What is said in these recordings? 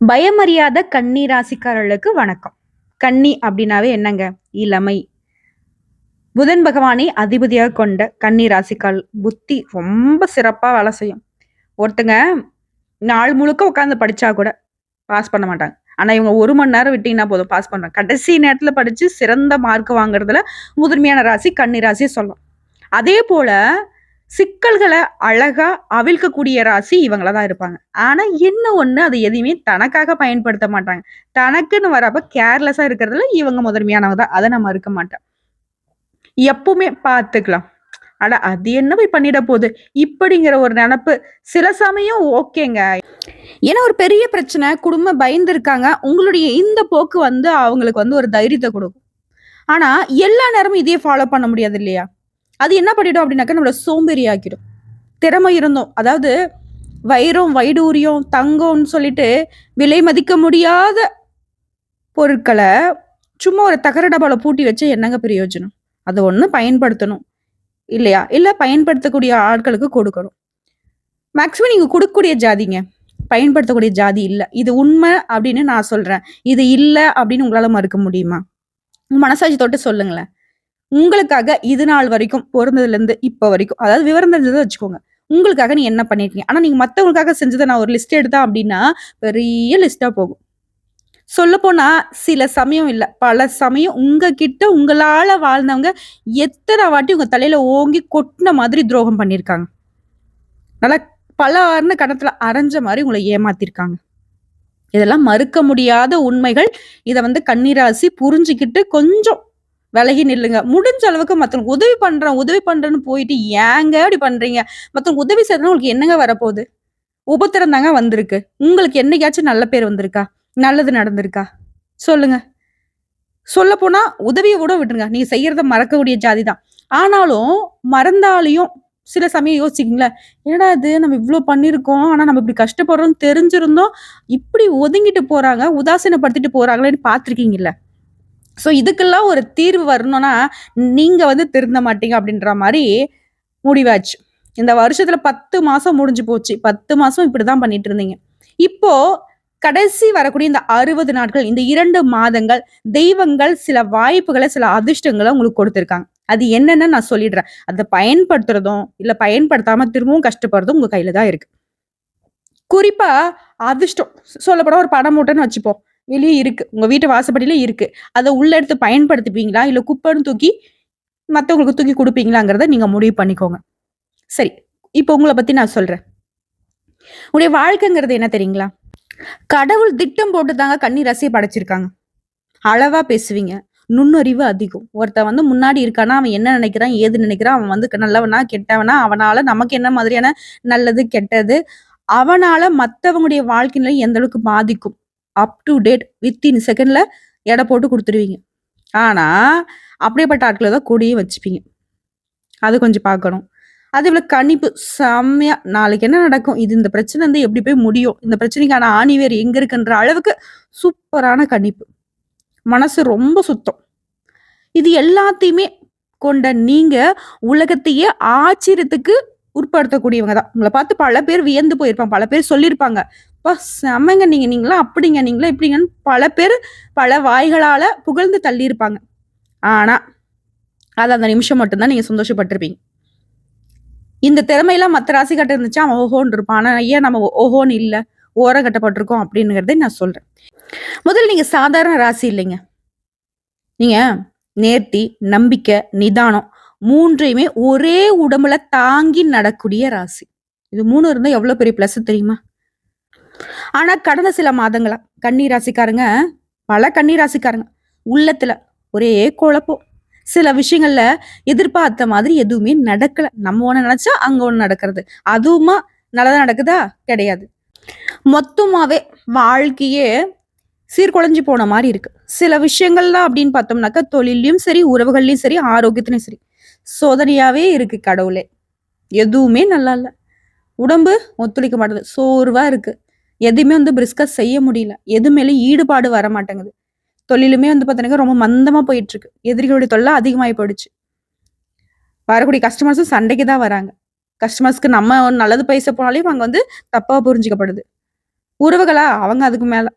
பயமறியாத கன்னி ராசிக்காரர்களுக்கு வணக்கம். கன்னி அப்படின்னாவே என்னங்க? இளமை. புதன் பகவானை அதிபதியாக கொண்ட கன்னி ராசிக்கால் புத்தி ரொம்ப சிறப்பாக வேலை செய்யும். ஒருத்தங்க நாள் முழுக்க உட்காந்து படித்தா கூட பாஸ் பண்ண மாட்டாங்க. ஆனால் இவங்க ஒரு மணி நேரம் விட்டீங்கன்னா போதும் பாஸ் பண்ணுறாங்க கடைசி நேரத்தில் படித்து சிறந்த மார்க் வாங்குறதுல முதன்மையான ராசி கன்னி ராசியை சொல்லலாம். அதே போல் சிக்கல்களை அழகா அவிழ்க்கக்கூடிய ராசி இவங்கள தான் இருப்பாங்க. ஆனா என்ன ஒண்ணு அது எதையுமே தனக்காக பயன்படுத்த மாட்டாங்க. தனக்குன்னு வரப்ப கேர்லெஸ்ஸா இருக்கிறதுல இவங்க முதன்மையானவங்க தான். அதை நான் மறுக்க மாட்டேன். எப்பவுமே பார்த்துக்கலாம். ஆனா அது என்ன போய் பண்ணிட போகுது? இப்படிங்கிற ஒரு நினப்பு சில சமயம் ஓகேங்க. ஏன்னா ஒரு பெரிய பிரச்சனை குடும்பம் பயந்து இருக்காங்க. உங்களுடைய இந்த போக்கு வந்து அவங்களுக்கு வந்து ஒரு தைரியத்தை கொடுக்கும். ஆனா எல்லா நேரமும் இதையே ஃபாலோ பண்ண முடியாது இல்லையா? அது என்ன பண்ணிடும் அப்படின்னாக்கா நம்மளை சோம்பேறி ஆக்கிடும் திறமை இருந்தோம் அதாவது வைரம் வைடூரியம் தங்கம்னு சொல்லிட்டு விலை மதிக்க முடியாத பொருட்களை சும்மா ஒரு தகர டப்பாவில் பூட்டி வச்சு என்னங்க பிரயோஜனம்? அதை ஒன்று பயன்படுத்தணும். இல்லையா? இல்லை பயன்படுத்தக்கூடிய ஆட்களுக்கு கொடுக்கணும். மேக்ஸிமம் நீங்கள் கொடுக்கக்கூடிய ஜாதிங்க. பயன்படுத்தக்கூடிய ஜாதி இல்லை. இது உண்மை அப்படின்னு நான் சொல்கிறேன் இது இல்லை அப்படின்னு உங்களால் மறுக்க முடியுமா? உங்க மனசாட்சி தொட்டு சொல்லுங்களேன். உங்களுக்காக இது நாள் வரைக்கும் பிறந்ததுல இருந்து வரைக்கும் அதாவது விவரம் தெரிஞ்சதை வச்சுக்கோங்க. உங்களுக்காக நீ என்ன பண்ணிருக்கீங்க? ஆனா நீங்க மத்தவங்களுக்காக செஞ்சதை நான் ஒரு லிஸ்ட் எடுத்தா அப்படின்னா பெரிய லிஸ்டா போகும். சொல்ல போனா சில சமயம் இல்ல. பல சமயம் உங்ககிட்ட உங்களால வாழ்ந்தவங்க எத்தனை வாட்டி உங்க தலையில ஓங்கி கொட்டின மாதிரி துரோகம் பண்ணிருக்காங்க. நல்லா பல ஆறுன கணத்துல அரைஞ்ச மாதிரி உங்களை ஏமாத்திருக்காங்க. இதெல்லாம் மறுக்க முடியாத உண்மைகள். இதை வந்து கண்ணீராசி புரிஞ்சுக்கிட்டு கொஞ்சம் விலகி நில்லுங்க. முடிஞ்ச அளவுக்கு மற்றவங்க உதவி பண்றேன் உதவி பண்றேன்னு போயிட்டு ஏங்க அப்படி பண்றீங்க? மற்றவங்க உதவி செய்யறதுனா உங்களுக்கு என்னங்க வரப்போகுது? உபத்திரம் தாங்க வந்திருக்கு. உங்களுக்கு என்னைக்காச்சும் நல்ல பேர் வந்திருக்கா? நல்லது நடந்திருக்கா? சொல்லுங்க. சொல்ல போனா உதவியை கூட விட்டுருங்க. நீங்க செய்யறத மறக்கக்கூடிய ஜாதி தான். ஆனாலும் மறந்தாலையும் சில சமயம் யோசிச்சிங்களேன் என்னடா இது? நம்ம இவ்வளோ பண்ணியிருக்கோம் ஆனால் நம்ம இப்படி கஷ்டப்படுறோம்னு தெரிஞ்சிருந்தோம். இப்படி ஒதுங்கிட்டு போறாங்க உதாசீனப்படுத்திட்டு போறாங்களேன்னு பார்த்துருக்கீங்கல்ல. ஸோ இதுக்கெல்லாம் ஒரு தீர்வு வரணும்னா நீங்கள் வந்து திருந்த மாட்டீங்க அப்படின்ற மாதிரி முடிவாச்சு. இந்த வருஷத்தில் பத்து மாதம் முடிஞ்சு போச்சு. பத்து மாதம் இப்படி தான் பண்ணிட்டு இருந்தீங்க. இப்போ கடைசி வரக்கூடிய இந்த அறுபது நாட்கள் இந்த இரண்டு மாதங்கள் தெய்வங்கள் சில வாய்ப்புகளை சில அதிர்ஷ்டங்களை உங்களுக்கு கொடுத்துருக்காங்க. அது என்னன்னு நான் சொல்லிடுறேன். அதை பயன்படுத்துறதும் இல்லை பயன்படுத்தாம திரும்பவும் கஷ்டப்படுறதும் உங்க கையில தான் இருக்கு. குறிப்பா அதிர்ஷ்டம். சொல்லப்பட ஒரு படம் மூட்டைன்னு வச்சுப்போம். வெளியே இருக்கு. உங்க வீட்டு வாசப்படியில இருக்கு. அதை உள்ள எடுத்து பயன்படுத்திப்பீங்களா? இல்ல குப்பைன்னு தூக்கி மற்றவங்களுக்கு தூக்கி கொடுப்பீங்களாங்கிறத நீங்க முடிவு பண்ணிக்கோங்க. சரி. இப்போ உங்களை பத்தி நான் சொல்றேன். உங்களுடைய வாழ்க்கைங்கிறது என்ன தெரியுங்களா? கடவுள் திட்டம் போட்டு தாங்க கண்ணி ரசியை படைச்சிருக்காங்க. அளவா பேசுவீங்க. நுண்ணறிவு அதிகம். ஒருத்தன் வந்து முன்னாடி இருக்கானா அவன் என்ன நினைக்கிறான் ஏது நினைக்கிறான் அவன் வந்து நல்லவனா கெட்டவனா அவனால நமக்கு என்ன மாதிரியான நல்லது கெட்டது அவனால மற்றவங்களுடைய வாழ்க்கையிலையும் எந்த அளவுக்கு பாதிக்கும்? அப் டு டேட் வித்தின் செகண்ட்ல எடை போட்டு கொடுத்துருவீங்க. ஆனால் அப்படியேப்பட்ட ஆட்களை தான் கூடயும் வச்சுப்பீங்க. அது கொஞ்சம் பார்க்கணும். அதே போல கணிப்பு செம்மையா நாளைக்கு என்ன நடக்கும்? இது இந்த பிரச்சனை வந்து எப்படி போய் முடியும்? இந்த பிரச்சனைக்கான ஆணிவேர் எங்கே இருக்குன்ற அளவுக்கு சூப்பரான கணிப்பு. மனசு ரொம்ப சுத்தம். இது எல்லாத்தையுமே கொண்ட நீங்கள் உலகத்தையே ஆச்சரியத்துக்கு உட்படுத்தக்கூடியவங்க தான். உங்களை பார்த்து பல பேர் வியந்து போயிருப்பாங்க. பல பேர் சொல்லியிருப்பாங்க. அப்பா செம்மங்க நீங்க நீங்களாம் அப்படிங்க நீங்களா இப்படிங்கன்னு பல பேர் பல வாய்களால புகழ்ந்து தள்ளியிருப்பாங்க. ஆனா அது அந்த நிமிஷம் மட்டும்தான் நீங்க சந்தோஷப்பட்டிருப்பீங்க. இந்த திறமையெல்லாம் மற்ற ராசிக்காட்ட இருந்துச்சா அவன் ஓஹோன்னு இருப்பான். ஆனா ஏன் நம்ம ஓஹோன்னு இல்லை ஓரம் கட்டப்பட்டிருக்கோம் அப்படிங்கிறத நான் சொல்றேன். முதல்ல நீங்க சாதாரண ராசி இல்லைங்க. நீங்க நேர்த்தி நம்பிக்கை நிதானம் மூன்றையுமே ஒரே உடம்புல தாங்கி நடக்கூடிய ராசி. இது மூணு இருந்தால் எவ்வளோ பெரிய ப்ளஸ் தெரியுமா? ஆனா கடந்த சில மாதங்களா கன்னி ராசிக்காரங்க பல கன்னி ராசிக்காரங்க உள்ளத்துல ஒரே குழப்பம். சில விஷயங்கள்ல எதிர்பார்த்த மாதிரி எதுவுமே நடக்கல. நம்ம ஒண்ணு நினைச்சா அங்க ஒண்ணு நடக்கிறது. அதுவுமா நல்லதா நடக்குதா? கிடையாது. மொத்தமாவே வாழ்க்கையே சீர்குலைஞ்சு போன மாதிரி இருக்கு. சில விஷயங்கள்லாம் அப்படின்னு பார்த்தோம்னாக்கா தொழிலையும் சரி உறவுகள்லையும் சரி ஆரோக்கியத்திலையும் சரி சோதனையாவே இருக்கு கடவுளே. எதுவுமே நல்லா இல்லை. உடம்பு ஒத்துழைக்க மாட்டேது. சோர்வா இருக்கு. எதுவுமே வந்து பிரிஸ்கஸ் செய்ய முடியல. எது மேலேயும் ஈடுபாடு வர மாட்டேங்குது. தொழிலுமே வந்து பார்த்தீங்கன்னா ரொம்ப மந்தமாக போயிட்டு இருக்கு எதிரிகளுடைய தொல்லை அதிகமாகி போயிடுச்சு. வரக்கூடிய கஸ்டமர்ஸும் சண்டைக்கு தான் வராங்க. கஸ்டமர்ஸ்க்கு நம்ம நல்லது பேச போனாலையும் அங்கே வந்து தப்பாக புரிஞ்சுக்கப்படுது. உறவுகளா? அவங்க அதுக்கு மேலே.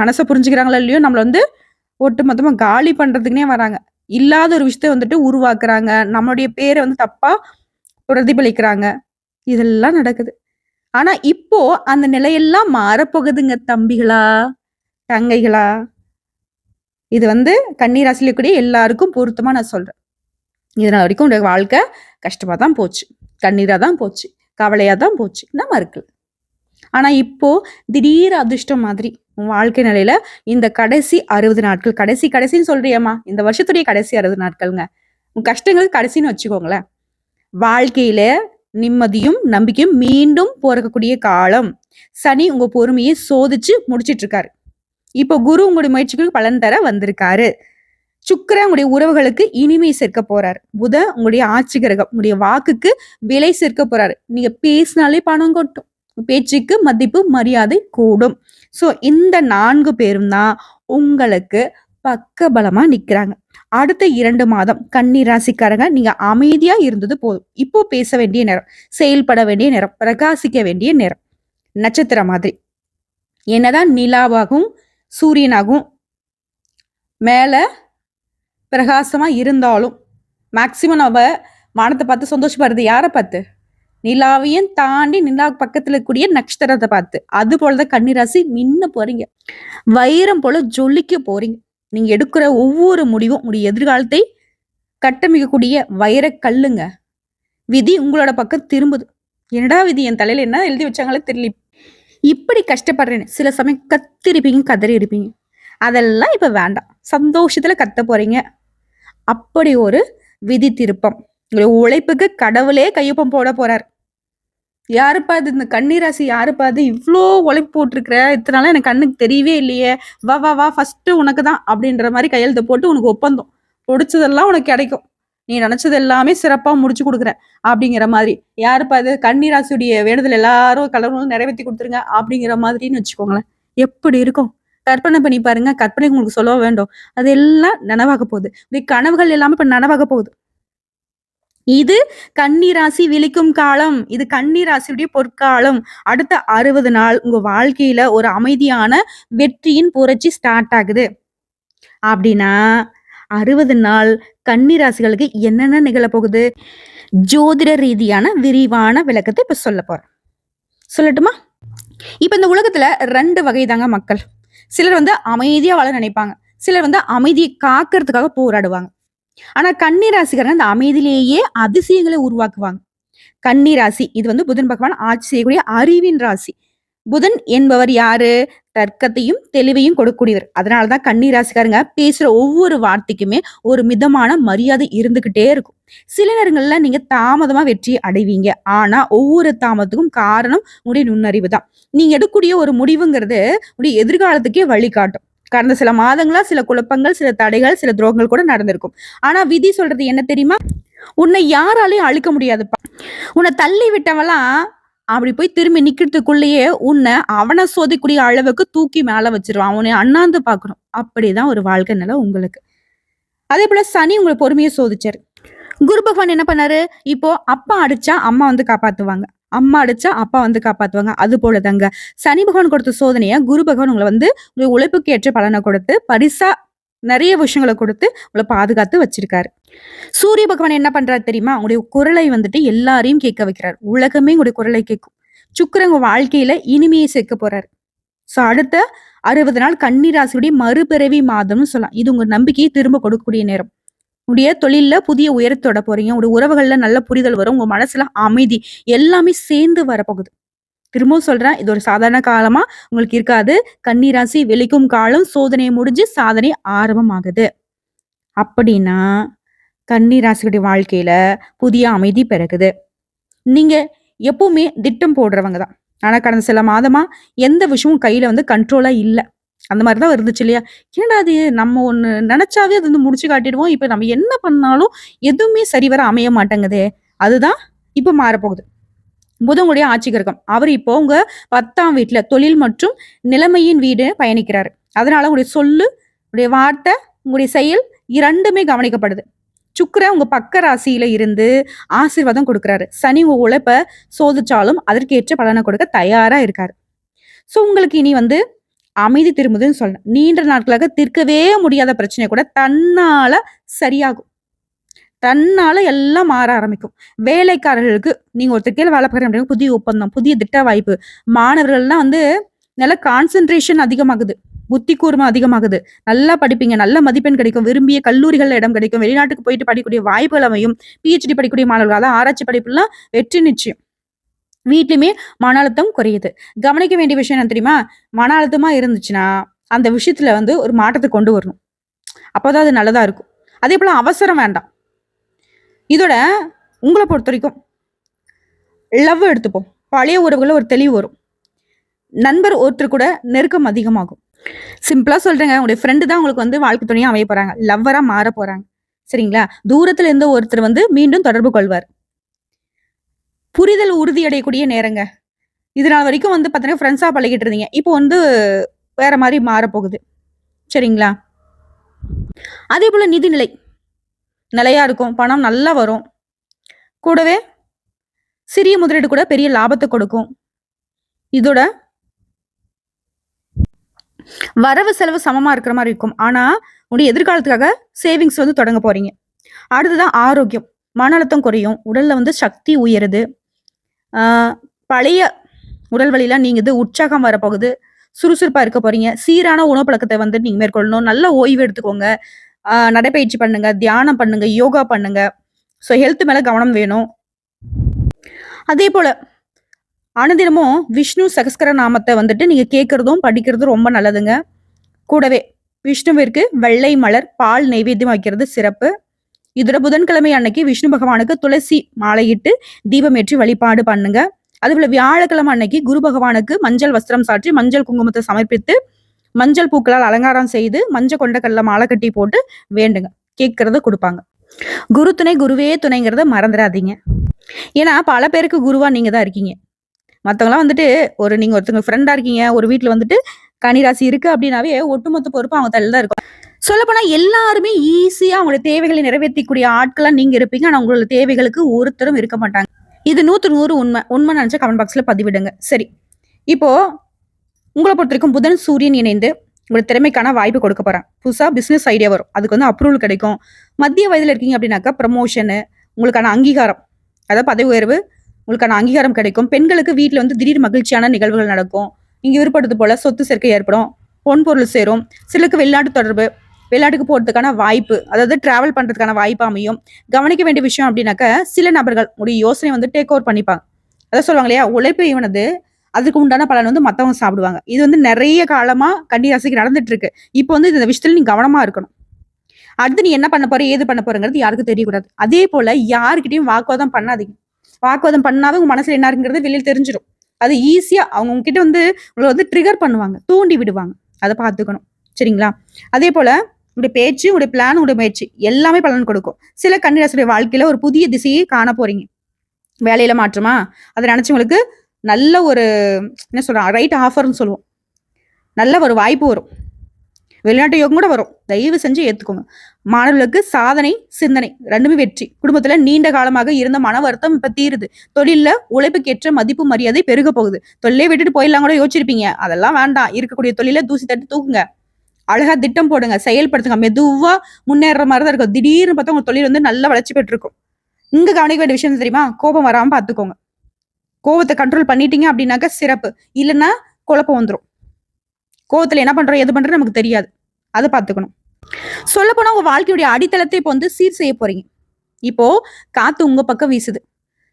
மனசை புரிஞ்சுக்கிறாங்களோ இல்லையோ நம்மளை வந்து ஒட்டு மொத்தமாக காலி பண்ணுறதுக்குனே வராங்க. இல்லாத ஒரு விஷயத்த வந்துட்டு உருவாக்குறாங்க. நம்மளுடைய பேரை வந்து தப்பாக பிரதிபலிக்கிறாங்க. இதெல்லாம் நடக்குது. ஆனா இப்போ அந்த நிலையெல்லாம் மாறப்போகுதுங்க தம்பிகளா தங்கைகளா. இது வந்து கண்ணீர் கூடிய எல்லாருக்கும் பொருத்தமா நான் சொல்றேன். இதனால் வரைக்கும் உடைய வாழ்க்கை கஷ்டமா தான் போச்சு. கண்ணீரா தான் போச்சு. கவலையா தான் போச்சு. நம்ம மறுக்கல. ஆனா இப்போ திடீர் அதிர்ஷ்டம் மாதிரி உன் வாழ்க்கை நிலையில இந்த கடைசி அறுபது நாட்கள் கடைசி கடைசின்னு சொல்றியம்மா. இந்த வருஷத்துடைய கடைசி அறுபது நாட்கள்ங்க. உன் கஷ்டங்கள் கடைசின்னு வச்சுக்கோங்களேன். வாழ்க்கையில நிம்மதியும் நம்பிக்கையும் மீண்டும் பிறக்கக்கூடிய காலம். சனி உங்க பொறுமையை சோதிச்சு முடிச்சிட்டு இருக்காரு இப்போ குரு உங்களுடைய முயற்சிகளுக்கு பலன் தர வந்திருக்காரு. சுக்கர உங்களுடைய உறவுகளுக்கு இனிமை சேர்க்க போறாரு. புத உங்களுடைய ஆட்சி கிரகம் உங்களுடைய வாக்குக்கு விலை சேர்க்க போறாரு. நீங்க பேசினாலே பணம் கொட்டும். பேச்சுக்கு மதிப்பு மரியாதை கூடும். சோ இந்த நான்கு பேரும் தான் உங்களுக்கு பக்க பலமா நிக்கிறாங்க. அடுத்த இரண்டு மாதம் கன்னி ராசிக்காரங்க நீங்க அமைதியா இருந்தது போதும். இப்போ பேச வேண்டிய நேரம் செயல்பட வேண்டிய நேரம் பிரகாசிக்க வேண்டிய நேரம். நட்சத்திரம் மாதிரி. என்னதான் நிலாவாகவும் சூரியனாகவும் மேல பிரகாசமா இருந்தாலும் மேக்சிமம் நம்ம வானத்தை பார்த்து சந்தோஷப்படுறது யாரை பார்த்து? நிலாவையும் தாண்டி நிலா பக்கத்துல இருக்கக்கூடிய நட்சத்திரத்தை பார்த்து. அது போலதான் கன்னிராசி மின்ன போறீங்க. வைரம் போல ஜொலிக்க போறீங்க. நீங்க எடுக்கிற ஒவ்வொரு முடிவும் உங்களுடைய எதிர்காலத்தை கட்டமிக்கக்கூடிய வைர கல்லுங்க. விதி உங்களோட பக்கம் திரும்புது. என்னடா விதி? என் தலையில என்ன எழுதி வச்சாங்களே தெரியல. இப்படி கஷ்டப்படுறேன்னு சில சமயம் கத்திருப்பீங்க கதறி இருப்பீங்க அதெல்லாம் இப்ப வேண்டாம். சந்தோஷத்துல கத்த போறீங்க. அப்படி ஒரு விதி திருப்பம். உங்களுடைய உழைப்புக்கு கடவுளே கையொப்பம் போட போகிறார் யாருப்பா இது இந்த கண்ணீராசி யாருப்பா அது இவ்வளோ உழைப்பு போட்டிருக்கிற. இத்தனால எனக்கு கண்ணுக்கு தெரியவே இல்லையே. வா வா வா ஃபஸ்ட்டு உனக்கு தான் அப்படின்ற மாதிரி கையெழுத்து போட்டு உனக்கு ஒப்பந்தம். பிடிச்சதெல்லாம் உனக்கு கிடைக்கும். நீ நினச்சது எல்லாமே சிறப்பாக முடிச்சு கொடுக்குற அப்படிங்கிற மாதிரி. யாருப்பா அது கண்ணீராசியுடைய வேண்டுதல் எல்லாரும் கலரும் நிறைவேற்றி கொடுத்துருங்க அப்படிங்கிற மாதிரின்னு வச்சுக்கோங்களேன். எப்படி இருக்கும்? கற்பனை பண்ணி பாருங்க. கற்பனை உங்களுக்கு சொல்ல வேண்டும். அது எல்லாம் நனவாக போகுது. இப்படி கனவுகள் எல்லாமே இப்போ நனவாக போகுது. இது கன்னிராசி விழிக்கும் காலம். இது கன்னிராசியுடைய பொற்காலம். அடுத்த அறுபது நாள் உங்க வாழ்க்கையில ஒரு அமைதியான வெற்றியின் புரட்சி ஸ்டார்ட் ஆகுது. அப்படின்னா அறுபது நாள் கன்னிராசிகளுக்கு என்னென்ன நிகழ போகுது ஜோதிட ரீதியான விரிவான விளக்கத்தை இப்ப சொல்ல போறேன் சொல்லட்டுமா? இப்ப இந்த உலகத்துல ரெண்டு வகை தாங்க மக்கள். சிலர் வந்து அமைதியா வாழ நினைப்பாங்க. சிலர் வந்து அமைதியை காக்கிறதுக்காக போராடுவாங்க. ஆனா கன்னிராசிக்காரங்க அந்த அமைதியிலேயே அதிசயங்களை உருவாக்குவாங்க. கன்னிராசி இது வந்து புதன் பகவான் ஆட்சி செய்யக்கூடிய அறிவின் ராசி. புதன் என்பவர் யாரு? தர்க்கத்தையும் தெளிவையும் கொடுக்கக்கூடியவர். அதனாலதான் கன்னிராசிக்காரங்க பேசுற ஒவ்வொரு வார்த்தைக்குமே ஒரு மிதமான மரியாதை இருந்துகிட்டே இருக்கும். சில நேரங்கள்ல நீங்க தாமதமா வெற்றி அடைவீங்க. ஆனா ஒவ்வொரு தாமதத்துக்கும் காரணம் உடைய நுண்ணறிவு தான். நீங்க எடுக்கக்கூடிய ஒரு முடிவுங்கிறது உடைய எதிர்காலத்துக்கே வழிகாட்டும். கடந்த சில மாதங்களா சில குழப்பங்கள் சில தடைகள் சில துரோகங்கள் கூட நடந்திருக்கும். ஆனா விதி சொல்றது என்ன தெரியுமா? உன்னை யாராலையும் அழிக்க முடியாதுப்பா. உன்னை தள்ளி விட்டவெல்லாம் அப்படி போய் திரும்பி நிக்கிறதுக்குள்ளேயே உன்னை அவனை சோதிக்கூடிய அளவுக்கு தூக்கி மேல வச்சிருவான். உன்னை அண்ணாந்து பார்க்கணும். அப்படிதான் ஒரு வாழ்க்கை நிலை உங்களுக்கு. அதே போல சனி உங்களை பொறுமையை சோதிச்சாரு. குரு பகவான் என்ன பண்ணாரு? இப்போ அப்பா அடிச்சா அம்மா வந்து காப்பாத்துவாங்க. அம்மா அடிச்சா அப்பா வந்து காப்பாத்துவாங்க. அது போல தாங்க சனி பகவான் கொடுத்த சோதனைய குரு பகவான் உங்களை வந்து உங்க உழைப்புக்கு ஏற்ற பலனை கொடுத்து பரிசா நிறைய விஷயங்களை கொடுத்து உங்களை பாதுகாத்து வச்சிருக்காரு. சூரிய பகவான் என்ன பண்றாரு தெரியுமா? உங்களுடைய குரலை வந்துட்டு எல்லாரையும் கேட்க வைக்கிறார். உலகமே உங்களுடைய குரலை கேட்கும். சுக்கரன் உங்க வாழ்க்கையில இனிமையை சேர்க்க போறாரு. சோ அடுத்த அறுபது நாள் கன்னிராசியுடைய மறுபிறவி மாதம்னு சொல்லலாம். இது உங்க நம்பிக்கையை திரும்ப கொடுக்கக்கூடிய நேரம். உடைய தொழிலில் புதிய உயரத்தோட போறீங்க. உடைய உறவுகள்ல நல்ல புரிதல் வரும். உங்க மனசுல அமைதி எல்லாமே சேர்ந்து வரப்போகுது. திரும்பவும் சொல்றேன் இது ஒரு சாதாரண காலமா உங்களுக்கு இருக்காது. கன்னிராசி வெளிக்கும் காலம் சோதனையை முடிஞ்சு சாதனை ஆரம்பமாகுது. அப்படின்னா கன்னிராசியுடைய வாழ்க்கையில புதிய அமைதி பிறகுது. நீங்க எப்பவுமே திட்டம் போடுறவங்க தான். ஆனா கடந்த சில மாதமா எந்த விஷயமும் கையில வந்து கண்ட்ரோலா இல்லை. அந்த மாதிரி தான் இருந்துச்சு இல்லையா? ஏன்னா அது? நம்ம ஒன்று நினச்சாவே அது வந்து முடிச்சு காட்டிடுவோம். இப்போ நம்ம என்ன பண்ணாலும் எதுவுமே சரி வர அமைய மாட்டேங்குதே. அதுதான் இப்போ மாறப்போகுது. புதனுடைய ஆட்சி கிரகம். அவர் இப்போ உங்க பத்தாம் வீட்டில் தொழில் மற்றும் நிலைமையின் வீடு பயணிக்கிறாரு. அதனால உங்களுடைய சொல்லு உங்களுடைய வார்த்தை உங்களுடைய செயல் இரண்டுமே கவனிக்கப்படுது. சுக்கர உங்க பக்க ராசியில இருந்து ஆசீர்வாதம் கொடுக்குறாரு. சனி உங்க உழைப்ப சோதிச்சாலும் அதற்கேற்ற பலனை கொடுக்க தயாரா இருக்காரு. ஸோ உங்களுக்கு இனி வந்து அமைதி திரும்புதுன்னு சொல்லலாம் நீண்ட நாட்களாக தீர்க்கவே முடியாத பிரச்சனை கூட தன்னால சரியாகும். தன்னால எல்லாம் மாற ஆரம்பிக்கும். வேலைக்காரர்களுக்கு நீங்க ஒருத்தர் கீழே வேலை பார்க்குற அப்படின்னா புதிய ஒப்பந்தம் புதிய திட்ட வாய்ப்பு மாணவர்கள்லாம் வந்து நல்ல கான்சென்ட்ரேஷன் அதிகமாகுது. புத்தி கூர்மை அதிகமாகுது. நல்லா படிப்பீங்க நல்ல மதிப்பெண் கிடைக்கும். விரும்பிய கல்லூரிகள் இடம் கிடைக்கும். வெளிநாட்டுக்கு போயிட்டு படிக்கக்கூடிய வாய்ப்புகள் அமையும். பிஹெச்டி படிக்கக்கூடிய மாணவர்கள் அதான் ஆராய்ச்சி படிப்புலாம் வெற்றி நிச்சயம். வீட்லையுமே மன அழுத்தம் குறையுது. கவனிக்க வேண்டிய விஷயம் என்ன தெரியுமா? மன அழுத்தமா இருந்துச்சுன்னா அந்த விஷயத்துல வந்து ஒரு மாற்றத்தை கொண்டு வரணும். அப்போதான் அது நல்லதா இருக்கும். அதே போல அவசரம் வேண்டாம். இதோட உங்களை பொறுத்த வரைக்கும் லவ் எடுத்துப்போம். பழைய உறவுகளை ஒரு தெளிவு வரும். நண்பர் ஒருத்தர் கூட நெருக்கம் அதிகமாகும். சிம்பிளா சொல்றேங்க. உங்களுடைய ஃப்ரெண்டு தான் உங்களுக்கு வந்து வாழ்க்கை துணையாக அமைய போறாங்க. லவ்வரா மாற போறாங்க. சரிங்களா? தூரத்துல இருந்து ஒருத்தர் வந்து மீண்டும் தொடர்பு கொள்வார். புரிதல் உறுதியடையக்கூடிய நேரங்க. இது நாள் வரைக்கும் வந்து பார்த்தீங்கன்னா ஃப்ரெண்ட்ஸாக பழகிட்டு இருந்தீங்க. இப்போ வந்து வேற மாதிரி மாறப்போகுது. சரிங்களா? அதே போல் நிதிநிலை. நிலையா இருக்கும். பணம் நல்லா வரும். கூடவே சிறிய முதலீடு கூட பெரிய லாபத்தை கொடுக்கும். இதோட வரவு செலவு சமமா இருக்கிற மாதிரி இருக்கும். ஆனா உடைய எதிர்காலத்துக்காக சேவிங்ஸ் வந்து தொடங்க போறீங்க. அடுத்ததான் ஆரோக்கியம். மன அழுத்தம் குறையும். உடல்ல வந்து சக்தி உயருது. பழைய உடல் வழியெல்லாம் நீங்குது உற்சாகம் வரப்போகுது. சுறுசுறுப்பாக இருக்க போறீங்க. சீரான உணவு பழக்கத்தை வந்து நீங்கள் மேற்கொள்ளணும். நல்ல ஓய்வு எடுத்துக்கோங்க. நடைப்பயிற்சி பண்ணுங்க தியானம் பண்ணுங்க யோகா பண்ணுங்க. ஸோ ஹெல்த் மேலே கவனம் வேணும். அதே போல் அனுதினமும் விஷ்ணு சகஸ்கர நாமத்தை வந்துட்டு நீங்கள் கேட்குறதும் படிக்கிறதும் ரொம்ப நல்லதுங்க. கூடவே விஷ்ணுவிற்கு வெள்ளை மலர் பால் நைவேத்தியம் வைக்கிறது சிறப்பு. இதோட புதன்கிழமை அன்னைக்கு விஷ்ணு பகவானுக்கு துளசி மாலையிட்டு தீபம் ஏற்றி வழிபாடு பண்ணுங்க. அதுபோல வியாழக்கிழமை அன்னைக்கு குரு பகவானுக்கு மஞ்சள் வஸ்திரம் சாற்றி மஞ்சள் குங்குமத்தை சமர்ப்பித்து மஞ்சள் பூக்களால் அலங்காரம் செய்து மஞ்சள் கொண்டக்கல்ல மாலை கட்டி போட்டு வேண்டுங்க. கேட்கறத கொடுப்பாங்க. குரு துணை குருவே துணைங்கிறத மறந்துடாதீங்க ஏன்னா பல பேருக்கு குருவா நீங்க தான் இருக்கீங்க. மற்றவங்களாம் வந்துட்டு ஒரு நீங்க ஒருத்தவங்க ஃப்ரெண்டா இருக்கீங்க ஒரு வீட்டில் வந்துட்டு கனிராசி இருக்கு அப்படின்னாவே ஒட்டுமொத்த பொறுப்பு அவங்க தள்ள தான் இருக்கும். சொல்லப்போனா எல்லாருமே ஈஸியா அவங்களோட தேவைகளை நிறைவேற்றக்கூடிய ஆட்களா நீங்க இருப்பீங்க. ஆனா உங்களோட தேவைகளுக்கு ஒருத்தரும் இருக்க மாட்டாங்க. இது நூத்து நூறு உண்மை. உண்மை நினைச்சா கமெண்ட் பாக்ஸ்ல பதிவிடுங்க. சரி. இப்போ உங்களை பொறுத்த வரைக்கும் புதன் சூரியன் இணைந்து உங்களோட திறமைக்கான வாய்ப்பு கொடுக்க போறேன் புதுசா பிசினஸ் ஐடியா வரும். அதுக்கு வந்து அப்ரூவல் கிடைக்கும். மத்திய வயதில் இருக்கீங்க அப்படின்னாக்கா ப்ரமோஷனு உங்களுக்கான அங்கீகாரம். அதாவது பதவி உயர்வு உங்களுக்கான அங்கீகாரம் கிடைக்கும். பெண்களுக்கு வீட்டில் வந்து திடீர் மகிழ்ச்சியான நிகழ்வுகள் நடக்கும். நீங்கள் விருப்பப்பட்டது போல சொத்து சேர்க்கை ஏற்படும். பொன்பொருள் சேரும். சிலருக்கு வெளிநாட்டு தொடர்பு வெளிநாட்டுக்கு போகிறதுக்கான வாய்ப்பு அதாவது டிராவல் பண்ணுறதுக்கான வாய்ப்பு அமையும். கவனிக்க வேண்டிய விஷயம் அப்படின்னாக்க சில நபர்கள் உடைய யோசனை வந்து டேக் ஓவர் பண்ணிப்பாங்க. அதான் சொல்லுவாங்க இல்லையா உழைப்பு இவனது அதுக்கு உண்டான பலன் வந்து மற்றவங்க சாப்பிடுவாங்க. இது வந்து நிறைய காலமாக கன்னிராசிக்கு நடந்துட்டு இருக்கு இப்போ வந்து இந்த விஷயத்தில் நீ கவனமாக இருக்கணும். அடுத்து நீ என்ன பண்ண போற ஏது பண்ண போறங்கிறது யாருக்கும் தெரியக்கூடாது. அதே போல யாருக்கிட்டையும் வாக்குவாதம் பண்ணாதீங்க. வாக்குவாதம் பண்ணாத உங்க மனசுல என்ன இருக்குங்கிறது வெளியில் தெரிஞ்சிடும் அது ஈஸியா அவங்க உங்ககிட்ட வந்து உங்களை வந்து ட்ரிகர் பண்ணுவாங்க தூண்டி விடுவாங்க. அதை பார்த்துக்கணும். சரிங்களா? அதே போல உங்களுடைய பேச்சு உங்களுடைய பிளான் உங்களுடைய முயற்சி எல்லாமே பலன் கொடுக்கும். சில கன்னிராசியுடைய வாழ்க்கையில ஒரு புதிய திசையை காண போறீங்க. வேலையில மாற்றமா? அதை நினைச்சவங்களுக்கு நல்ல ஒரு என்ன சொல்றான் ரைட் ஆஃபர்னு சொல்லுவோம். நல்ல ஒரு வாய்ப்பு வரும். வெளிநாட்டு யோகம் கூட வரும். தயவு செஞ்சு ஏத்துக்கோங்க. மாணவர்களுக்கு சாதனை சிந்தனை ரெண்டுமே வெற்றி. குடும்பத்துல நீண்ட காலமாக இருந்த மன வருத்தம் இப்ப தீருது. தொழிலில் உழைப்புக்கேற்ற மதிப்பு மரியாதை பெருக போகுது. தொழிலே விட்டுட்டு போயிடலாம் கூட யோசிச்சிருப்பீங்க. அதெல்லாம் வேண்டாம். இருக்கக்கூடிய தொழில தூசி தட்டு தூக்குங்க. அழகா திட்டம் போடுங்க செயல்படுத்துங்க. மெதுவா முன்னேற மாதிரி தான் இருக்கும். திடீர்னு பார்த்தா உங்க தொழில் வந்து நல்ல வளர்ச்சி பெற்றிருக்கும். இங்க கவனிக்க வேண்டிய விஷயம் தெரியுமா? கோபம் வராம பாத்துக்கோங்க கோபத்தை கண்ட்ரோல் பண்ணிட்டீங்க அப்படின்னாக்க சிறப்பு. இல்லைன்னா குழப்பம் வந்துடும் கோபத்துல என்ன பண்றோம் எது பண்றோம் நமக்கு தெரியாது. அதை பார்த்துக்கணும். சொல்ல போனா உங்க வாழ்க்கையுடைய அடித்தளத்தை இப்போ வந்து சீர் செய்ய போறீங்க. இப்போ காத்து உங்க பக்கம் வீசுது.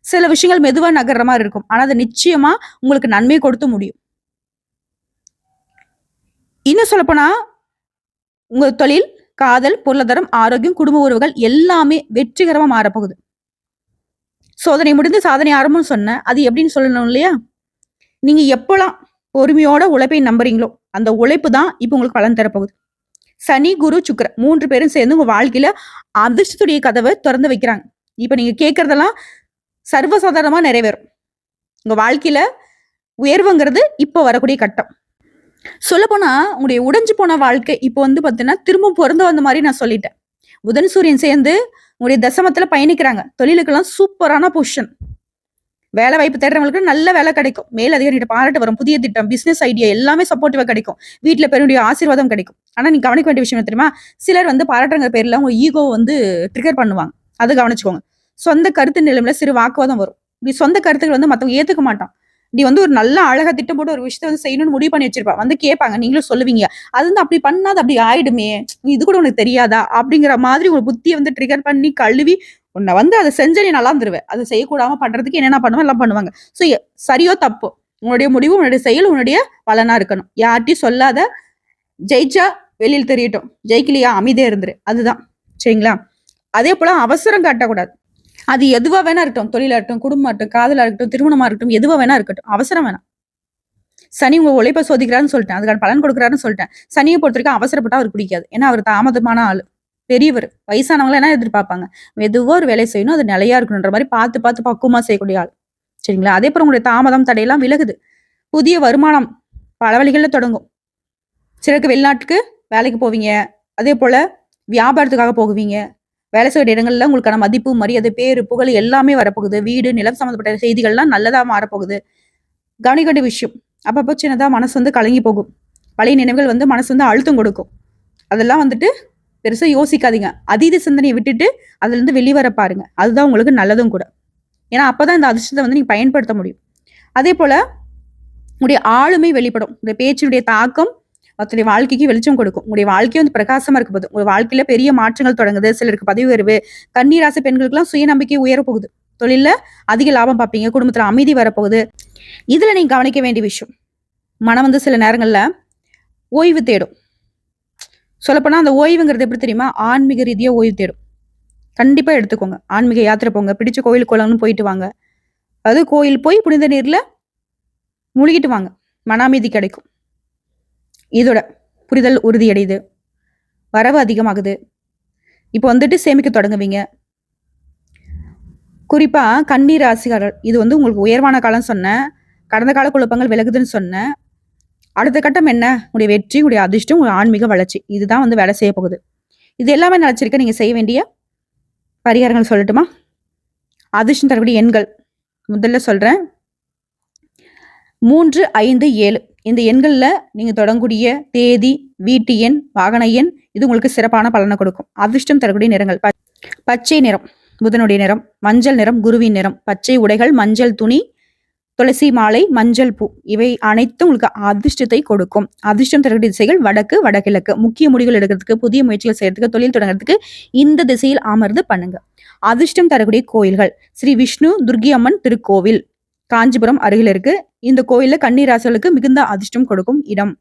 சில விஷயங்கள் மெதுவா நகர்ற மாதிரி இருக்கும். ஆனா அது நிச்சயமா உங்களுக்கு நன்மை கொடுத்து முடியும். இன்னும் சொல்ல போனா உங்க தொழில் காதல் பொருளாதாரம் ஆரோக்கியம் குடும்ப உறவுகள் எல்லாமே வெற்றிகரமா மாறப்போகுது. சோதனை முடிந்து சாதனை ஆரம்பம் சொன்னேன் அது எப்படின்னு சொல்லணும் இல்லையா? நீங்க எப்பெல்லாம் பொறுமையோட உழைப்பை நம்புறீங்களோ அந்த உழைப்பு தான் இப்போ உங்களுக்கு பலன் தரப்போகுது. சனி குரு சுக்கர மூன்று பேரும் சேர்ந்து உங்க வாழ்க்கையில அதிர்ஷ்டத்துடைய கதவை திறந்து வைக்கிறாங்க. இப்ப நீங்க கேட்கறதெல்லாம் சர்வசாதாரணமா நிறைவேறும். உங்க வாழ்க்கையில உயர்வுங்கிறது இப்போ வரக்கூடிய கட்டம். சொல்லப்போனா உங்களுடைய உடைஞ்சு போன வாழ்க்கை இப்போ வந்து பார்த்தீங்கன்னா திரும்ப பிறந்து வந்த மாதிரி நான் சொல்லிட்டேன். புதன் சூரியன் சேர்ந்து உங்களுடைய தசமத்தில் பயணிக்கிறாங்க. தொழிலுக்கெல்லாம் சூப்பரான பொசிஷன். வேலை வாய்ப்பு தேடுறவங்களுக்கு நல்ல வேலை கிடைக்கும். மேல் அதிகாரிகிட்ட பாராட்டு வரும். புதிய திட்டம் பிசினஸ் ஐடியா எல்லாமே சப்போர்ட்டிவாக கிடைக்கும். வீட்டில் பெருடைய ஆசீர்வாதம் கிடைக்கும். ஆனால் நீ கவனிக்க வேண்டிய விஷயம் தெரியுமா? சிலர் வந்து பாராட்டுங்கிற பேரில் உங்கள் ஈகோ வந்து ட்ரிகர் பண்ணுவாங்க. அது கவனிச்சுக்கோங்க. சொந்த கருத்து நிலைமையில சிறு வாக்குவாதம் வரும். இப்படி சொந்த கருத்துக்கள் வந்து மற்றவங்க ஏற்றுக்க மாட்டான். நீ வந்து ஒரு நல்ல அழகா திட்டம் போட்டு ஒரு விஷயத்த வந்து செய்யணும்னு முடிவு பண்ணி வச்சிருப்பா. வந்து கேட்பாங்க. நீங்களும் சொல்லுவீங்க. அது வந்து அப்படி பண்ணாது அப்படி ஆயிடுமே. இது கூட உனக்கு தெரியாதா? அப்படிங்கிற மாதிரி ஒரு புத்தியை வந்து ட்ரிகர் பண்ணி கழுவி உன்னை வந்து அதை செஞ்ச நீ நல்லா இருந்துருவேன் அதை செய்யக்கூடாம பண்றதுக்கு என்னென்ன பண்ணுவோம்? எல்லாம் பண்ணுவாங்க. ஸோ சரியோ தப்போ? உன்னுடைய முடிவு உன்னுடைய செயல் உன்னுடைய பலனா இருக்கணும். யார்ட்டையும் சொல்லாத. ஜெயிச்சா வெளியில் தெரியட்டும். ஜெயிக்கலையா? அமைதியா இருந்துரு. அதுதான். சரிங்களா? அதே போல அவசரம் காட்டக்கூடாது. அது எதுவா வேணா இருக்கட்டும் தொழிலா இருக்கட்டும் குடும்பமா இருக்கட்டும் காதலா இருக்கட்டும் திருமணமா இருக்கட்டும் எதுவா வேணா இருக்கட்டும் அவசரம் வேணாம். சனி உங்க உழைப்பை சோதிக்கிறான்னு சொல்லிட்டேன் அதுக்கான பலன் கொடுக்குறாருன்னு சொல்லிட்டேன். சனியை பொறுத்த வரைக்கும் அவசரப்பட்டா அவருக்கு பிடிக்காது ஏன்னா அவர் தாமதமான ஆள் பெரியவர் வயசானவங்க என்ன எதிர்பார்ப்பாங்க? எதுவோ ஒரு வேலை செய்யணும் அது நிலையா இருக்கணுன்ற மாதிரி பார்த்து பார்த்து பக்குவமா செய்யக்கூடிய ஆள் சரிங்களா? அதே போல உங்களுடைய தாமதம் தடையெல்லாம் விலகுது. புதிய வருமானம் பல வழிகளில் தொடங்கும். சிலருக்கு வெளிநாட்டுக்கு வேலைக்கு போவீங்க அதே போல வியாபாரத்துக்காக போகுவீங்க வேலை செய்கிற இடங்கள்ல உங்களுக்கான மதிப்பு மரியாதை பேரு புகழ் எல்லாமே வரப்போகுது. வீடு நிலம் சம்மந்தப்பட்ட செய்திகள்லாம் நல்லதாக மாறப்போகுது. கவனிக்க வேண்டிய விஷயம் அப்பப்போ சின்னதாக மனசு வந்து கலங்கி போகும். பழைய நினைவுகள் வந்து மனசு வந்து அழுத்தம் கொடுக்கும். அதெல்லாம் வந்துட்டு பெருசாக யோசிக்காதீங்க. அதீத சிந்தனையை விட்டுட்டு அதுலேருந்து வெளிவர பாருங்க. அதுதான் உங்களுக்கு நல்லதும் கூட. ஏன்னா அப்பதான் இந்த அதிர்ஷ்டத்தை வந்து நீங்கள் பயன்படுத்த முடியும். அதே போல் உங்களுடைய ஆளுமை வெளிப்படும். இந்த பேச்சினுடைய தாக்கம் மற்ற வாழ்க்கைக்கு வெளிச்சம் கொடுக்கும். உங்களுடைய வாழ்க்கை வந்து பிரகாசமா இருக்க போகுது. உங்க வாழ்க்கையில பெரிய மாற்றங்கள் தொடங்குது. சிலருக்கு பதவி உயர்வு கண்ணீராசி பெண்களுக்கெல்லாம் சுயநம்பிக்கை உயரப்போகுது போகுது. அதிக லாபம் பார்ப்பீங்க. குடும்பத்துல அமைதி வரப்போகுது. இதுல நீங்க கவனிக்க வேண்டிய விஷயம் மனம் வந்து சில நேரங்களில் ஓய்வு தேடும். சொல்லப்போனா அந்த ஓய்வுங்கிறது எப்படி தெரியுமா? ஆன்மீக ரீதியா ஓய்வு தேடும். கண்டிப்பா எடுத்துக்கோங்க. ஆன்மீக யாத்திரை போங்க. பிடிச்ச கோயில் குளம்னு போயிட்டு வாங்க. அது கோயில் போய் புனித நீர்ல முழுகிட்டு வாங்க. மன அமைதி கிடைக்கும். இதோட புரிதல் உறுதியடையுது. வரவு அதிகமாகுது. இப்போ வந்துட்டு சேமிக்க தொடங்குவீங்க. குறிப்பாக கண்ணீர் ராசிகாரர் இது வந்து உங்களுக்கு உயர்வான காலம் சொன்னேன். கடந்த கால குழப்பங்கள் விலகுதுன்னு சொன்னேன். அடுத்த கட்டம் என்ன? உங்களுடைய வெற்றி உங்களுடைய அதிர்ஷ்டம் உங்களுடைய ஆன்மீக வளர்ச்சி. இதுதான் வந்து வேலை செய்ய போகுது. இது எல்லாமே நினச்சிருக்க நீங்கள் செய்ய வேண்டிய பரிகாரங்கள் சொல்லட்டுமா? அதிர்ஷ்டம் தரக்கூடிய எண்கள். முதல்ல சொல்கிறேன் மூன்று ஐந்து ஏழு. இந்த எண்களில் நீங்கள் தொடங்கக்கூடிய தேதி வீட்டு எண் வாகன எண் இது உங்களுக்கு சிறப்பான பலனை கொடுக்கும். அதிர்ஷ்டம் தரக்கூடிய நிறங்கள். பச்சை நிறம் புதனுடைய நிறம் மஞ்சள் நிறம் குருவின் நிறம். பச்சை உடைகள் மஞ்சள் துணி துளசி மாலை மஞ்சள் பூ. இவை அனைத்தும் உங்களுக்கு அதிர்ஷ்டத்தை கொடுக்கும். அதிர்ஷ்டம் தரக்கூடிய திசைகள் வடக்கு வடகிழக்கு. முக்கிய முடிவுகள் எடுக்கிறதுக்கு புதிய முயற்சிகள் செய்யறதுக்கு தொழில் தொடங்குறதுக்கு இந்த திசையில் அமர்ந்து பண்ணுங்க. அதிர்ஷ்டம் தரக்கூடிய கோயில்கள். ஸ்ரீ விஷ்ணு துர்கி அம்மன் திருக்கோவில். காஞ்சிபுரம் அருகில் இருக்கு. இந்த கோயிலில் கன்னிராசிகளுக்கு மிகுந்த அதிர்ஷ்டம் கொடுக்கும் இடம்.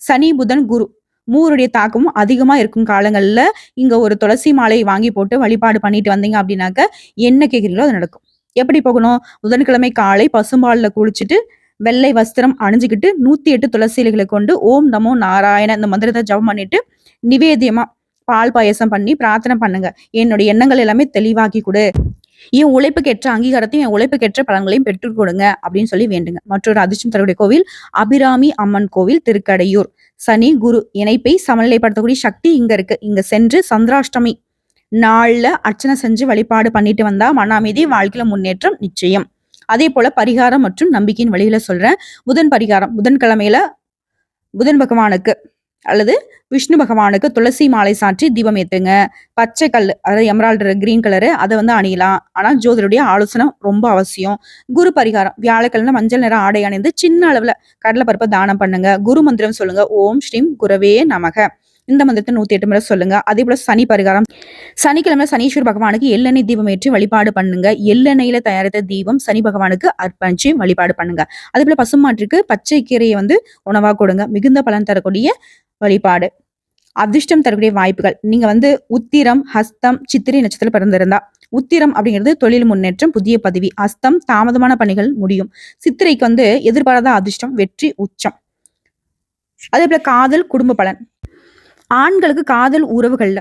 சனி புதன் குரு மூருடைய தாக்கமும் அதிகமா இருக்கும் காலங்கள்ல இங்க ஒரு துளசி மாலை வாங்கி போட்டு வழிபாடு பண்ணிட்டு வந்தீங்க அப்படின்னாக்க என்ன கேக்குறீங்களோ அது நடக்கும். எப்படி போகணும்? புதன்கிழமை காலை பசும்பாலில் குளிச்சுட்டு வெள்ளை வஸ்திரம் அணிஞ்சுக்கிட்டு நூத்தி எட்டு துளசி இலைகளை கொண்டு ஓம் நமோ நாராயண இந்த மந்திரத்தை ஜபம் பண்ணிட்டு நிவேதியமா பால் பாயசம் பண்ணி பிரார்த்தனை பண்ணுங்க. என்னுடைய எண்ணங்கள் எல்லாமே தெளிவாக்கி கொடு. என் உழைப்புக்கேற்ற அங்கீகாரத்தையும் என் உழைப்புக்கேற்ற பலன்களையும் பெற்றுக் கொடுங்க அப்படின்னு சொல்லி வேண்டுங்க. மற்றொரு அதிர்ஷ்டம் தரக்கூடிய கோவில் அபிராமி அம்மன் கோவில் திருக்கடையூர். சனி குரு இணைப்பை சமநிலைப்படுத்தக்கூடிய சக்தி இங்க இருக்கு. இங்க சென்று சந்திராஷ்டமி நாள்ல அர்ச்சனை செஞ்சு வழிபாடு பண்ணிட்டு வந்தா மன அமைதி வாழ்க்கையில முன்னேற்றம் நிச்சயம். அதே போல பரிகாரம் மற்றும் நம்பிக்கையின் வழியில சொல்றேன். புதன் பரிகாரம் புதன்கிழமையில புதன் பகவானுக்கு. அல்லது விஷ்ணு பகவானுக்கு துளசி மாலை சாற்றி தீபம் ஏற்றுங்க பச்சை கல் அதாவது எமரால்டு கிரீன் கலரு அதை வந்து அணியலாம். ஆனால் ஜோதிடருடைய ஆலோசனை ரொம்ப அவசியம். குரு பரிகாரம் வியாழக்கிழமை மஞ்சள் நிற ஆடை அணிந்து சின்ன அளவில் கடலை பருப்பை தானம் பண்ணுங்க. குரு மந்திரம் சொல்லுங்க. ஓம் ஸ்ரீம் குரவே நமக. இந்த மந்திரத்தை நூத்தி எட்டு முறை சொல்லுங்க. அதே போல சனி பரிகாரம். சனிக்கிழமை சனீஸ்வர பகவானுக்கு எள்ளெண்ணெய் தீபம் ஏற்றி வழிபாடு பண்ணுங்க. எள்ளெண்ணெயில தயாரித்த தீபம் சனி பகவானுக்கு அர்ப்பணிச்சு வழிபாடு பண்ணுங்க. அதே போல பசுமாட்டிற்கு பச்சை கீரையை வந்து உணவா கொடுங்க. மிகுந்த பலன் தரக்கூடிய வழிபாடு. அதிர்ஷ்டம் தரக்கூடிய வாய்ப்புகள். நீங்க வந்து உத்திரம் ஹஸ்தம் சித்திரை நட்சத்திரம் பிறந்திருந்தா உத்திரம் அப்படிங்கிறது தொழில் முன்னேற்றம் புதிய பதவி ஹஸ்தம் தாமதமான பணிகள் முடியும். சித்திரைக்கு வந்து எதிர்பாராத அதிர்ஷ்டம் வெற்றி உச்சம். அதே போல காதல் குடும்ப பலன். ஆண்களுக்கு காதல் உறவுகள்ல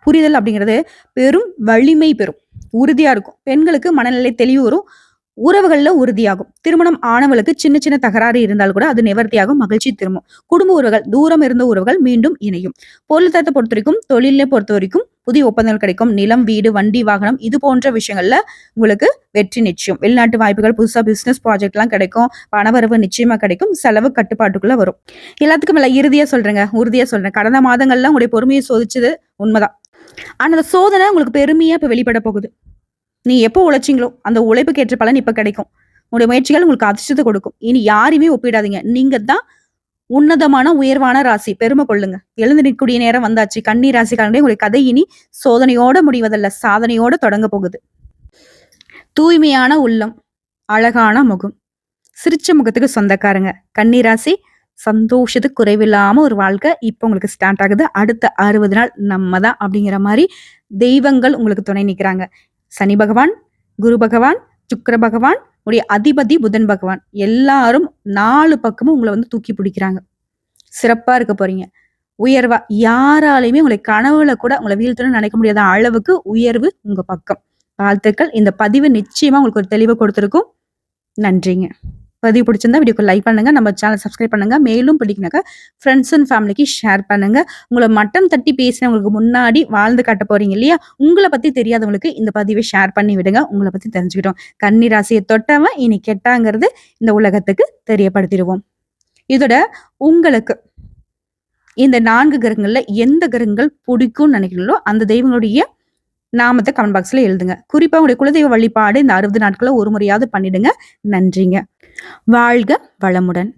புரிதல் அப்படிங்கிறது பெரும் வலிமை பெறும். உறுதியா இருக்கும். பெண்களுக்கு மனநிலை தெளிவு வரும். உறவுகள்ல உறுதியாகும். திருமணம் ஆனவளுக்கு சின்ன சின்ன தகராறு இருந்தால் கூட அது நிவர்த்தியாகும் மகிழ்ச்சி திரும்பும். குடும்ப உறவுகள் தூரம் இருந்த உறவுகள் மீண்டும் இணையும். பொருளாதாரத்தை பொறுத்த வரைக்கும் தொழிலை பொறுத்த வரைக்கும் புதிய ஒப்பந்தங்கள் கிடைக்கும். நிலம் வீடு வண்டி வாகனம் இது போன்ற விஷயங்கள்ல உங்களுக்கு வெற்றி நிச்சயம். வெளிநாட்டு வாய்ப்புகள் புதுசா பிசினஸ் ப்ராஜெக்ட் எல்லாம் கிடைக்கும். பணவரவு நிச்சயமா கிடைக்கும். செலவு கட்டுப்பாட்டுக்குள்ள வரும். எல்லாத்துக்கும் மேல இறுதியா சொல்றேங்க உறுதியா சொல்றேன். கடந்த மாதங்கள்ல உங்களுடைய பொறுமையை சோதிச்சது உண்மைதான். ஆனா அந்த சோதனை உங்களுக்கு பெருமையா இப்ப வெளிப்பட போகுது. நீ எப்போ உழைச்சிங்களோ அந்த உழைப்புக்கு ஏற்ற பலன் இப்போ கிடைக்கும். உங்களுடைய முயற்சிகள் உங்களுக்கு அதிர்ஷ்டத்தை கொடுக்கும். இனி யாரையுமே ஒப்பிடாதீங்க. நீங்க தான் உன்னதமான உயர்வான ராசி. பெருமை கொள்ளுங்க. எழுந்து நிற்கக்கூடிய நேரம் வந்தாச்சு. கன்னி ராசிக்காரங்களே உங்களுடைய கதை இனி சோதனையோட முடிவதல்ல. சாதனையோட தொடங்க போகுது. தூய்மையான உள்ளம் அழகான முகம். சிரிச்ச முகத்துக்கு சொந்தக்காரங்க. கன்னி ராசி சந்தோஷத்துக்கு குறைவில்லாம ஒரு வாழ்க்கை இப்போ உங்களுக்கு ஸ்டார்ட் ஆகுது. அடுத்த அறுபது நாள் நம்ம தான் அப்படிங்கிற மாதிரி தெய்வங்கள் உங்களுக்கு துணை நிற்கிறாங்க சனி பகவான் குரு பகவான் சுக்கர பகவான் உடைய அதிபதி புதன் பகவான். எல்லாரும் நாலு பக்கமும் உங்களை வந்து தூக்கி பிடிக்கிறாங்க. சிறப்பா இருக்க போறீங்க. உயர்வா யாராலையுமே உங்களை கனவுல கூட உங்களை வீழ்த்தணும்னு நினைக்க முடியாத அளவுக்கு உயர்வு உங்க பக்கம். வாழ்த்துக்கள். இந்த பதிவு நிச்சயமா உங்களுக்கு ஒரு தெளிவு கொடுத்துருக்கும். நன்றிங்க. பதிவு பிடிச்சிருந்தா வீடியோக்கு லைக் பண்ணுங்க. நம்ம சேனல் சப்ஸ்கிரைப் பண்ணுங்க. மேலும் பிடிக்கினாக்கா ஃப்ரெண்ட்ஸ் அண்ட் ஃபேமிலிக்கு ஷேர் பண்ணுங்க. உங்களை மட்டம் தட்டி பேசினவங்களுக்கு முன்னாடி வாழ்ந்து காட்ட போறீங்க இல்லையா? உங்களை பத்தி தெரியாதவங்களுக்கு இந்த பதிவை ஷேர் பண்ணி விடுங்க. உங்களை பத்தி தெரிஞ்சுக்கிட்டோம். கன்னி ராசியை தொட்டவன் இனி கெட்டாங்கிறது இந்த உலகத்துக்கு தெரியப்படுத்திடுவோம். இதோட உங்களுக்கு இந்த நான்கு கிரகங்கள்ல எந்த கிரகங்கள் பிடிக்கும்னு நினைக்கிறீங்களோ அந்த தெய்வங்களுடைய நாமத்தை கமெண்ட் பாக்ஸ்ல எழுதுங்க. குறிப்பா உங்களுடைய குலதெய்வ வழிபாடு இந்த அறுபது நாட்களை ஒரு முறையாவது பண்ணிடுங்க. நன்றிங்க. வாழ்க வளமுடன்.